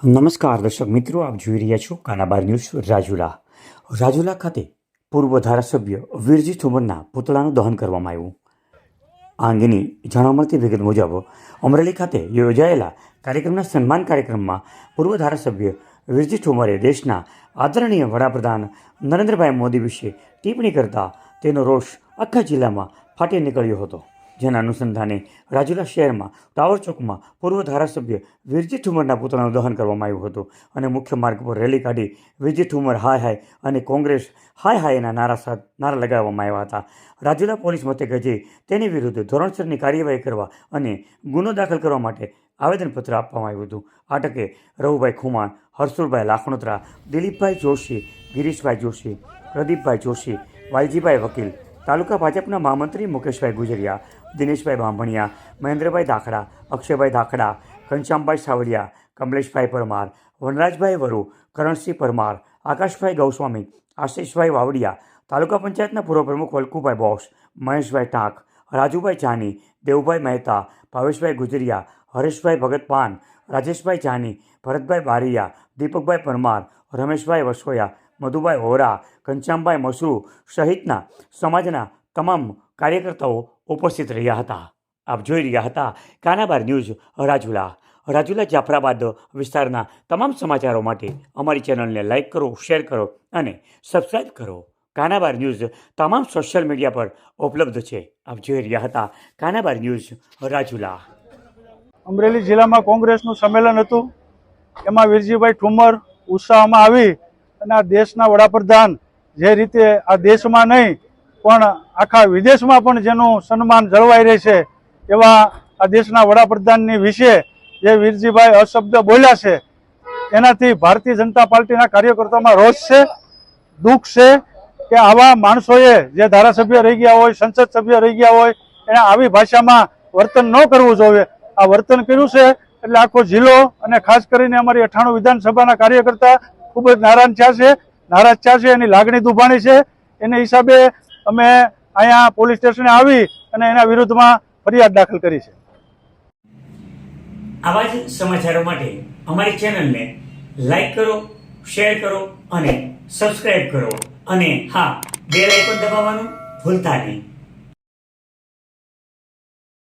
નમસ્કાર દર્શક મિત્રો, આપ જોઈ રહ્યા છો કાનાબાર ન્યૂઝ રાજુલા. રાજુલા ખાતે પૂર્વ ધારાસભ્ય વીરજી ઠુમરના પુતળાનું દહન કરવામાં આવ્યું. આ અંગેની જાણવા મળતી વિગત મુજબ અમરેલી ખાતે યોજાયેલા કાર્યક્રમના સન્માન કાર્યક્રમમાં પૂર્વ ધારાસભ્ય વીરજી ઠુમરે દેશના આદરણીય વડાપ્રધાન નરેન્દ્રભાઈ મોદી વિશે ટિપ્પણી કરતા તેનો રોષ આખા જિલ્લામાં ફાટી નીકળ્યો હતો. જેના અનુસંધાને રાજુલા શહેરમાં, ટાવર ચોકમાં પૂર્વ ધારાસભ્ય વિરજી ઠુમરના પુતળાનું દહન કરવામાં આવ્યું હતું અને મુખ્ય માર્ગ પર રેલી કાઢી વિરજી ઠુમર હાય હાય અને કોંગ્રેસ હાય હાયના નારા સાથ નારા લગાવવામાં આવ્યા હતા. રાજુલા પોલીસ મથકે જઈ તેની વિરુદ્ધ ધોરણસરની કાર્યવાહી કરવા અને ગુનો દાખલ કરવા માટે આવેદનપત્ર આપવામાં આવ્યું હતું. આટકે રઘુભાઈ ખુમાણ, હર્ષુલભાઈ લાખણોત્રા, દિલીપભાઈ જોશી, ગિરીશભાઈ જોશી, પ્રદીપભાઈ જોશી, વાલજીભાઈ વકીલ, તાલુકા ભાજપના મહામંત્રી મુકેશભાઈ ગુજરિયા દિનેશભાઈ બાંભણિયા, મહેન્દ્રભાઈ ધાખડા, અક્ષયભાઈ ધાખડા, ઘનશ્યામભાઈ સાવડિયા કમલેશભાઈ પરમાર, વનરાજભાઈ વરુ, કરણસિંહ પરમાર, આકાશભાઈ ગૌસ્વામી, આશીષભાઈ વાવડિયા, તાલુકા પંચાયતના પૂર્વ પ્રમુખ વલકુભાઈ બોક્ષ મહેશભાઈ ટાંક, રાજુભાઈ જાની, દેવભાઈ મહેતા, ભાવેશભાઈ ગુજરિયા, હરેશભાઈ ભગત પાન રાજેશભાઈ જાની, ભરતભાઈ બારિયા, દીપકભાઈ પરમાર, રમેશભાઈ વસોયા, મધુભાઈ હોરા ઘનશ્યામભાઈ મસરૂ સહિતના સમાજના તમામ કાર્યકર્તાઓ ઉપસ્થિત રહ્યા હતા. આપ જોઈ રહ્યા હતા કાનાબાર ન્યૂઝ રાજુલા. રાજુલા જાફરાબાદ વિસ્તારના તમામ સમાચારો માટે અમારી ચેનલને લાઇક કરો, શેર કરો અને સબસ્ક્રાઈબ કરો. કાનાબાર ન્યૂઝ તમામ સોશિયલ મીડિયા પર ઉપલબ્ધ છે. આપ જોઈ રહ્યા હતા કાનાબાર ન્યૂઝ રાજુલા. અમરેલી જિલ્લામાં કોંગ્રેસનું સંમેલન હતું. એમાં વીરજીભાઈ ઠુમર ઉત્સાહમાં આવી અને આ દેશના વડાપ્રધાન જે રીતે આ દેશમાં નહીં પણ આખા વિદેશમાં પણ જેનું સન્માન જળવાઈ રહેશે એવા આ દેશના વડાપ્રધાનની વિશે જે વીરજીભાઈ અશબ્દ બોલ્યા છે, એનાથી ભારતીય જનતા પાર્ટીના કાર્યકર્તામાં રોષ છે, દુઃખ છે કે આવા માણસોએ જે ધારાસભ્ય રહી ગયા હોય, સંસદ સભ્ય રહી ગયા હોય, એને આવી ભાષામાં વર્તન ન કરવું જોઈએ. આ વર્તન કર્યું છે એટલે આખો જિલ્લો અને ખાસ કરીને અમારી અઠાણું વિધાનસભાના કાર્યકર્તા ખૂબ જ નારાજ થયા છે, નારાજ થયા છે, એની લાગણી દુભાણી છે. એને હિસાબે અમે અહીંયા પોલીસ સ્ટેશને આવી અને એના વિરુદ્ધમાં ફરિયાદ દાખલ કરી છે. આવા જ સમાચારો માટે અમારી ચેનલને લાઈક કરો, શેર કરો અને સબસ્ક્રાઇબ કરો. અને હા, બેલ પણ દબાવવાનું ભૂલતા નહીં.